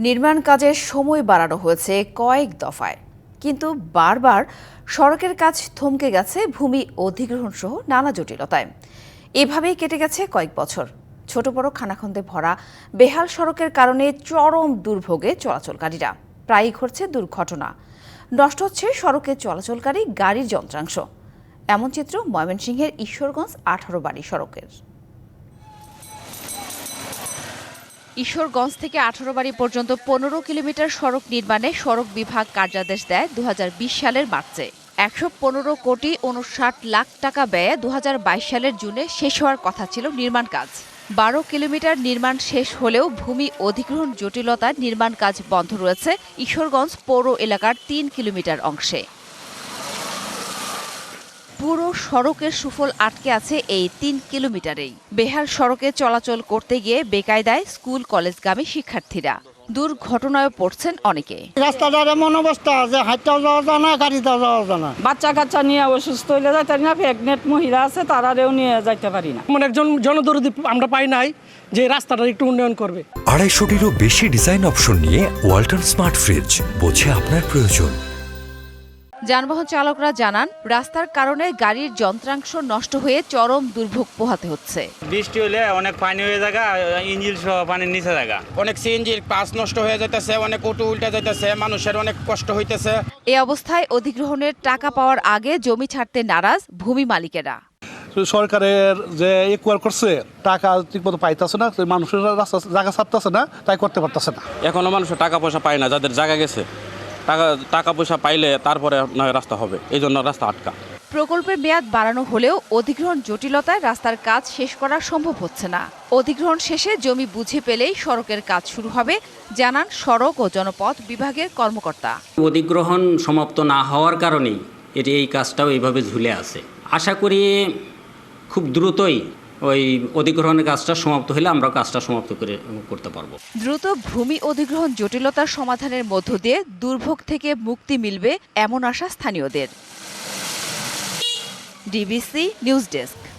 নির্মাণ কাজের সময় বাড়ানো হয়েছে কয়েক দফায়। কিন্তু বারবার সড়কের কাজ থমকে গেছে ভূমি অধিগ্রহণ সহ নানা জটিলতায়। এভাবেই কেটে গেছে কয়েক বছর। ছোট বড় খানাখন্দে ভরা বেহাল সড়কের কারণে চরম দুর্ভোগে চলাচলকারীরা। প্রায়ই ঘটছে দুর্ঘটনা। নষ্ট হচ্ছে সড়কে চলাচলকারী গাড়ির যন্ত্রাংশ। এমন চিত্র ময়মনসিংহের ঈশ্বরগঞ্জ আঠারো বাড়ি সড়কের। ঈশ্বরগঞ্জ থেকে আঠারো বাড়ি পর্যন্ত পনেরো কিলোমিটার সড়ক নির্মাণে সড়ক বিভাগ কার্যাদেশ দেয় দু হাজার বিশ সালের মার্চে। একশো পনেরো কোটি উনষাট লাখ টাকা ব্যয়ে দু হাজার বাইশ সালের জুনে শেষ হওয়ার কথা ছিল নির্মাণ কাজ। বারো কিলোমিটার নির্মাণ শেষ হলেও ভূমি অধিগ্রহণ জটিলতায় নির্মাণ কাজ বন্ধ রয়েছে ঈশ্বরগঞ্জ পৌর এলাকার তিন কিলোমিটার অংশে। পুরো সড়কের সুফল আটকে আছে এই তিন কিলোমিটারেই। বেহাল সড়কে চলাচল করতে গিয়ে বেকায়দায় স্কুল কলেজগামী শিক্ষার্থীরা। দুর্ঘটনায় পড়ছেন অনেকে। রাস্তাটার এমন অবস্থা যে হাঁটতেও যাওয়া যায় না গাড়িতেও যাওয়া যায় না। বাচ্চা কাচ্চা নিয়ে অসুস্থ হইলে যাইতে পারি না প্রেগনেন্ট মহিলা আছে তারারেও নিয়ে যাইতে পারি না। এমন একজন জনদরদি আমরা পাই নাই যে রাস্তাটা একটু উন্নয়ন করবে। আড়াইশোটিরও বেশি ডিজাইন অপশন নিয়ে ওয়াল্টন স্মার্ট ফ্রিজ বোঝে আপনার প্রয়োজন। যানবাহন চালকরা জানান রাস্তার কারণে গাড়ির যন্ত্রাংশ নষ্ট হয়ে চরম দুর্ভোগ পোহাতে হচ্ছে। বৃষ্টি হলে অনেক পানি হয়ে জায়গা ইঞ্জিল সহ পানির নিচে জায়গা। অনেক সিএনজির পাস নষ্ট হয়ে যাইতেছে অনেক অটো উল্টে যাইতেছে মানুষের অনেক কষ্ট হইতেছে। এ অবস্থায় অধিগ্রহণের টাকা পাওয়ার আগে জমি ছাড়তে নারাজ ভূমি মালিকেরা। সরকারের যে ইকুয়ার করছে টাকা ঠিকমতো পাইতেছে না তো মানুষের রাস্তা জায়গা ছাড়তেছে না তাই করতে পারতেছে না। এখনও মানুষের টাকা পয়সা পায় না যাদের জায়গা গেছে। টাকা টাকা পয়সা পাইলে তারপরে নয় রাস্তা হবে। এই জন্য রাস্তা আটকা। প্রকল্পের মেয়াদ বাড়ানো হলেও অধিগ্রহণ জটিলতায় রাস্তার কাজ শেষ করা সম্ভব হচ্ছে না। অধিগ্রহণ শেষে জমি বুঝে পেলেই সড়কের কাজ শুরু হবে জানান সড়ক ও জনপথ বিভাগের কর্মকর্তা। অধিগ্রহণ সমাপ্ত না হওয়ার কারণেই এটি এই কাজটাও এইভাবে ঝুলে আছে। আশা করি খুব দ্রুতই ওই অধিগ্রহণের কাজটা সমাপ্ত হলে আমরা কাজটা সমাপ্ত করে করতে পারব। দ্রুত ভূমি অধিগ্রহণ জটিলতার সমাধানের মধ্য দিয়ে দুর্ভোগ থেকে মুক্তি মিলবে এমন আশা স্থানীয়দের। DBC news desk.